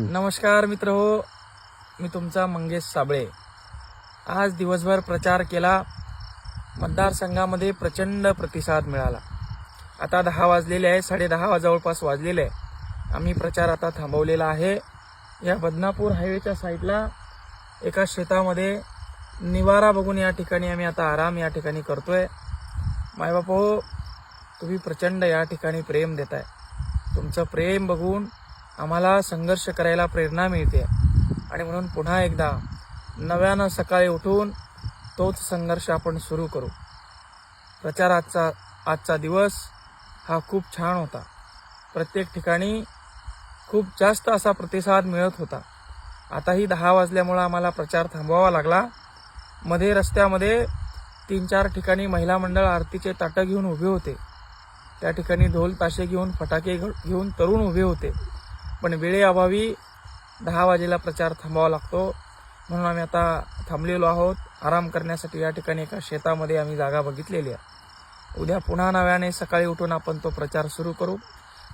नमस्कार मित्र हो मी तुमचा मंगेश साबळे. आज दिवसभर प्रचार केला मतदारसंघामध्ये प्रचंड प्रतिसाद मिळाला. आता दहा वाजलेले आहे साडेदहा जवळपास वाजलेले आहे. आम्ही प्रचार आता थांबवलेला आहे. या बदनापूर हायवेच्या साईडला एका शेतामध्ये निवारा बघून या ठिकाणी आम्ही आता आराम या ठिकाणी करतोय. मायबापो हो, तुम्ही प्रचंड या ठिकाणी प्रेम देताय. तुमचं प्रेम बघून आम्हाला संघर्ष करायला प्रेरणा मिळते. आणि म्हणून पुन्हा एकदा नव्यानं सकाळी उठून तोच संघर्ष आपण सुरू करू. प्रचार आजचा आजचा दिवस हा खूप छान होता. प्रत्येक ठिकाणी खूप जास्त असा प्रतिसाद मिळत होता. आताही दहा वाजल्यामुळं आम्हाला प्रचार थांबवावा लागला. मध्ये रस्त्यामध्ये तीन चार ठिकाणी महिला मंडळ आरतीचे ताटं घेऊन उभे होते. त्या ठिकाणी ढोल ताशे घेऊन फटाके घ- घेऊन तरुण उभे होते. पण वेळेअभावी दहा वाजेला प्रचार थांबावा लागतो. म्हणून आम्ही आता थांबलेलो आहोत. आराम करण्यासाठी या ठिकाणी एका शेतामध्ये आम्ही जागा बघितलेली आहे. उद्या पुन्हा नव्याने सकाळी उठून आपण तो प्रचार सुरू करू.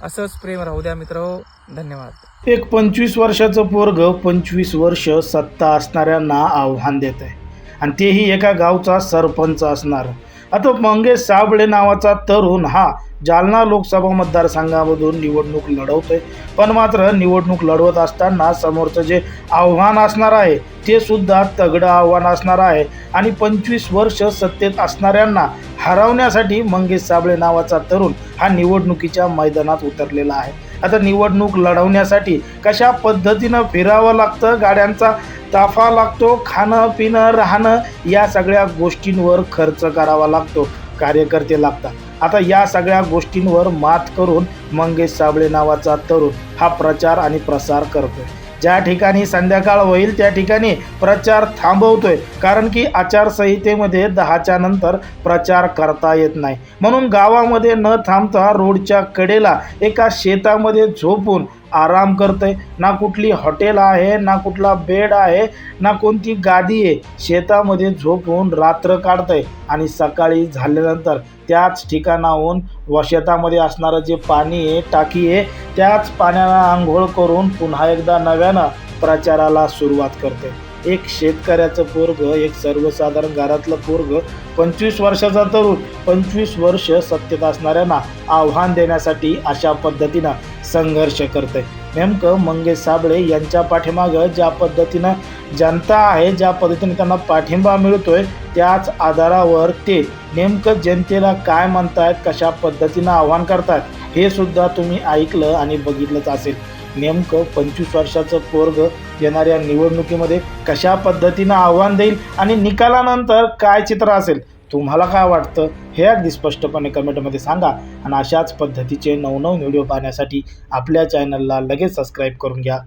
असंच प्रेम राहू द्या मित्र. हो धन्यवाद. एक पंचवीस वर्षाचं पोरग पंचवीस वर्ष सत्ता असणाऱ्यांना आव्हान देत आहे. आणि तेही एका गावचा सरपंच असणार. आता मंगेश साबळे नावाचा तरुण हा जालना लोकसभा मतदारसंघामधून निवडणूक लढवतोय. पण मात्र निवडणूक लढवत असताना समोरचं जे आव्हान असणार आहे ते सुद्धा तगडं आव्हान असणार आहे. आणि पंचवीस वर्ष सत्तेत असणाऱ्यांना हरवण्यासाठी मंगेश साबळे नावाचा तरुण हा निवडणुकीच्या मैदानात उतरलेला आहे. आता निवडणूक लढवण्यासाठी कशा पद्धतीनं फिरावं लागतं गाड्यांचा ताफा लागतो खाणं पिणं राहणं या सगळ्या गोष्टींवर खर्च करावा लागतो कार्यकर्ते लागतात. आता या सगळ्या गोष्टींवर मात करून मंगेश साबळे नावाचा तरुण हा प्रचार आणि प्रसार करतोय. ज्या ठिकाणी संध्याकाळ होईल त्या ठिकाणी प्रचार थांबवतोय. कारण की आचारसंहितेमध्ये दहाच्या नंतर प्रचार करता येत नाही. म्हणून गावामध्ये न थांबता रोडच्या कडेला एका शेतामध्ये झोपून आराम करतोय. ना कुठली हॉटेल आहे ना कुठला बेड आहे ना कोणती गादी आहे. शेतामध्ये झोपून रात्र काढतंय. आणि सकाळी झाल्यानंतर त्याच ठिकाणाहून व शेतामध्ये असणारं जे पाणी आहे टाकी आहे त्याच पाण्याला आंघोळ करून पुन्हा एकदा नव्यानं प्रचाराला सुरुवात करते एक शेतकऱ्याचं पोरग एक सर्वसाधारण घरातलं पोरग पंचवीस वर्षाचा तरुण पंचवीस वर्ष सत्तेत असणाऱ्यांना आव्हान देण्यासाठी अशा पद्धतीनं संघर्ष करते नेमकं मंगेश साबळे यांच्या पाठीमागं ज्या पद्धतीनं जनता आहे ज्या पद्धतीने त्यांना पाठिंबा मिळतोय त्याच आधारावर ते नेमकं जनतेला काय म्हणतायत कशा पद्धतीनं आव्हान करतात हे सुद्धा तुम्ही ऐकलं आणि बघितलंच असेल. नेमकं पंचवीस वर्षाचं पोरग येणाऱ्या निवडणुकीमध्ये कशा पद्धतीनं आव्हान देईल आणि निकालानंतर काय चित्र असेल तुम्हाला काय वाटतं? हे अगदी स्पष्टपणे कमेंटमध्ये सांगा. आणि अशाच पद्धतीचे नवनव व्हिडिओ पाहण्यासाठी आपल्या चॅनलला लगेच सबस्क्राईब करून घ्या.